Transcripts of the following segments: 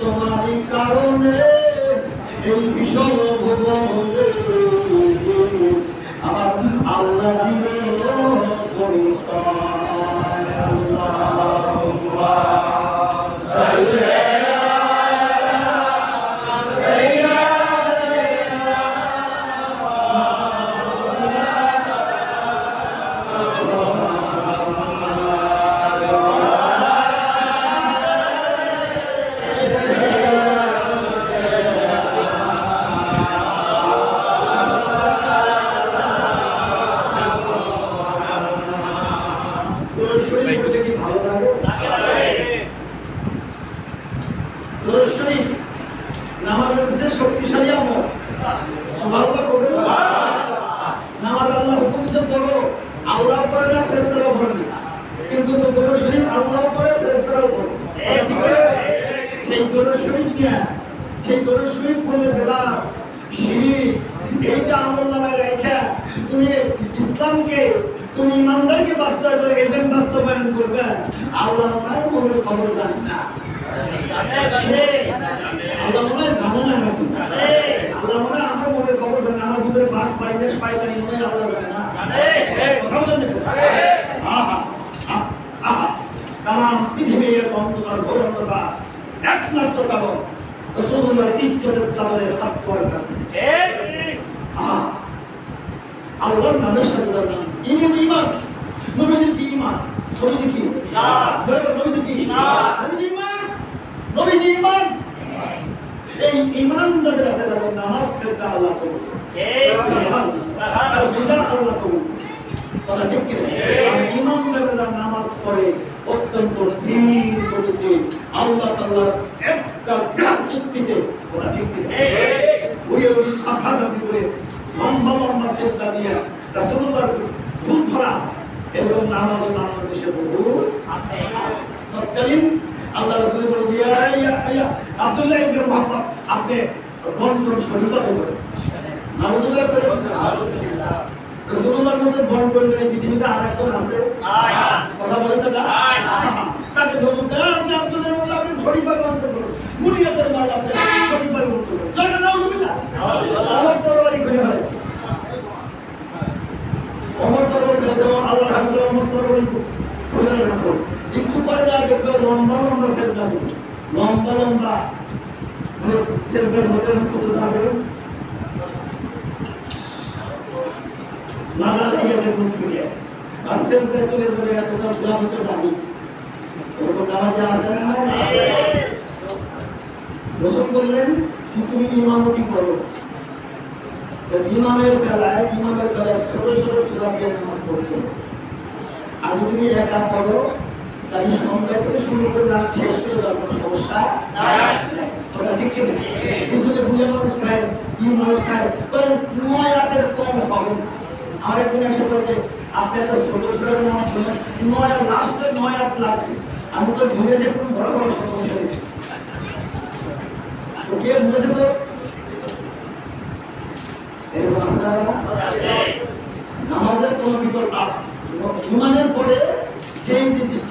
তোমারই কারণে এই ভীষণ ভুবনে আল্লাহ পরে না ফেরেশতারাও পড়ে না। কিন্তু তোর শরীর আল্লাহ পরে ফেরেশতারাও পড়ে এটা ঠিক? সেই তোর শরীর নিয়ে সেই তোর শরীর বলে বেদা শিরিক। এইটা আমল নামায় রেখে তুমি ইসলামকে তুমি ইমানদারকে বাস্তবায়ন এজেন্ট বাস্তবায়ন করবে। আল্লাহ তাই মনের খবর জানে না। আল্লাহ মনে জানে না নাকি? আল্লাহ মনে হয় আমার মনের খবর জানে না, আমার শয়তানি মনে না? কথা বলেন আহা আহা, আহা। তাম পৃথিবীর অন্ধকার ঘোর অন্ধকার একমাত্র কারণ রসুল্লাহর ইজ্জতের চাদরে হাত পড়ে আহা। আল্লাহর নামের সাথে নাম। ইনি ইমান নবীজির কি ইমান নবীজি কি? জোরে নবীজি কি? ইমান নবীজি ইমান এই ইমান যাদের আছে তাদের নামাজ সেটা আল্লাহ কবুল। তার পূজা আল্লাহ কবুল কথা ঠিক কি না? আর নামাজ পড়ে অত্যন্ত ধীর গতিতে আল্লাহ তাআলার একটা গ্রাস চিত্তিতে ওরা ঠিক কি না? ঘুরিয়ে ঘুরিয়ে আফা দাবি করে লম্বা লম্বা সেদ্ধা দিয়ে রাসূলুল্লাহর ভুল ধরা এরকম নামাজ বাংলাদেশে বহু তৎকালীন আল্লাহ রাসূল বলে ইয়া ইয়া ইয়া আব্দুল্লাহ ইবনে মুহাম্মদ আপনি বন্টন নাউজুবিল্লাহ করে রাসূলুল্লাহর মধ্যে বন্টন করলেন পৃথিবীতে আর একজন আছে? কথা বলে তো না তাকে ধরুন আপনি আব্দুল্লাহ বলে আপনি সঠিকভাবে বন্টন করুন মুনিয়াতের মাল আপনি সঠিকভাবে বন্টন করুন জানেন নাউজুবিল্লাহ। আমার তরবারি খুলে ফেলেছে। অমর তরবারি ফেলেছে আল্লাহ রাখল অমর তরবারি খুলে রাখল একটু পরে যা দেখবে লম্বা লম্বা সেলটা দিবে। লম্বা লম্বা। সেলটার মধ্যে তুলে যাবে। দিয়ে দেখুন ছুটিয়ে আর সেলটা চলে যাবে এতটা বুঝা হতে যাবে। ওরকম নামাজে আছে না? রসুল বললেন তুমি ইমামতি করো। ইমামের বেলায় ইমামের বেলায় ছোট ছোট সুরা দিয়ে নামাজ পড়তে আর যদি একা পড়ো তাহলে সন্ধ্যা শুরু করে রাত শেষ করে দেওয়ার কোনো সমস্যা। ওটা ঠিক কি না? বুঝে মানুষ খায় নয় রাতের কম হবে আপনি ছোট নামাজ পড়লেন নয় লাস্টে নয় রাত লাগবে আমি তো বুঝেছি কোন বড় বড় সমস্যা কে বুঝেছে তো এরকম আসতে হবে না? নামাজের কোনো বিকল্প আপ- ইমানের পরে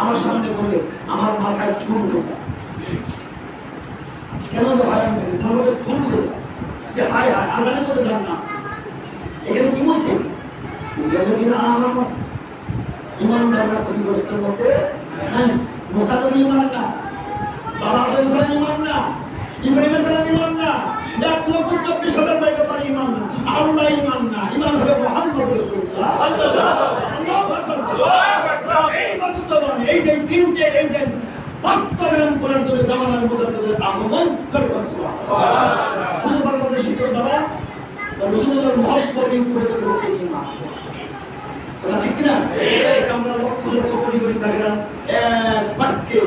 আমার সামনে বলে, আমার মাথায় চুল কেন যে চুল যে হায় হায় মধ্যে যান না এখানে কি বলছে? আমার ইমান না। ইমান না। ইব্রাহিম সালাম ইমান না। চব্বিশ হাজার ইমান না। আল্লাহ ইমান না। ইমান হবে আল্লাহু আকবার এই বাস্তবায়ন এই যে তিনটে এজেন্ট বাস্তবায়ন করার জন্য জামানার মধ্যে তাদের আগমন করে সুবহানাল্লাহ। শুধু বাংলাদেশ শিখে বাবা রসুলের মহব্বতের উপরে লোকে ইমান কথা ঠিক কিনা? আমরা লক্ষ লক্ষ কোটি কোটি জায়গা এক বাক্যে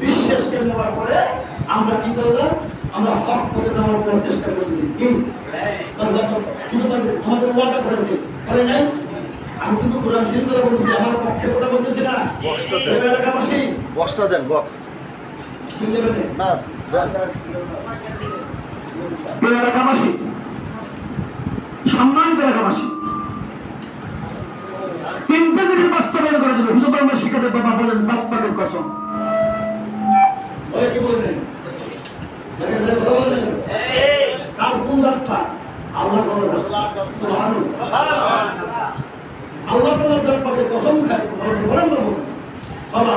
বিশ্বাসকে নেওয়ার পরে আমরা কি করলাম? আমরা হক পথে দেওয়ার করার চেষ্টা করেছি। তো কিন্তু আমাদের ওয়াদা করেছে। করে নাই? আমি কিন্তু কোরআন শরীফ কথা বলছি আমার পক্ষে কথা বলতেছি না। বক্সটা দেন। বক্স। চিনতে পারেন না দেন। প্রিয় এলাকাবাসী সম্মানিত এলাকাবাসী তিনটে জিনিস বাস্তবায়ন করার জন্য হুজুর আমার শিক্ষাতে বাবা বলেন সাপ্তাহের কসম। কি বললেন বলে কথা বললেন কার কোন যাত্রা আল্লাহ কসম খায় বলেন বলেন। বাবা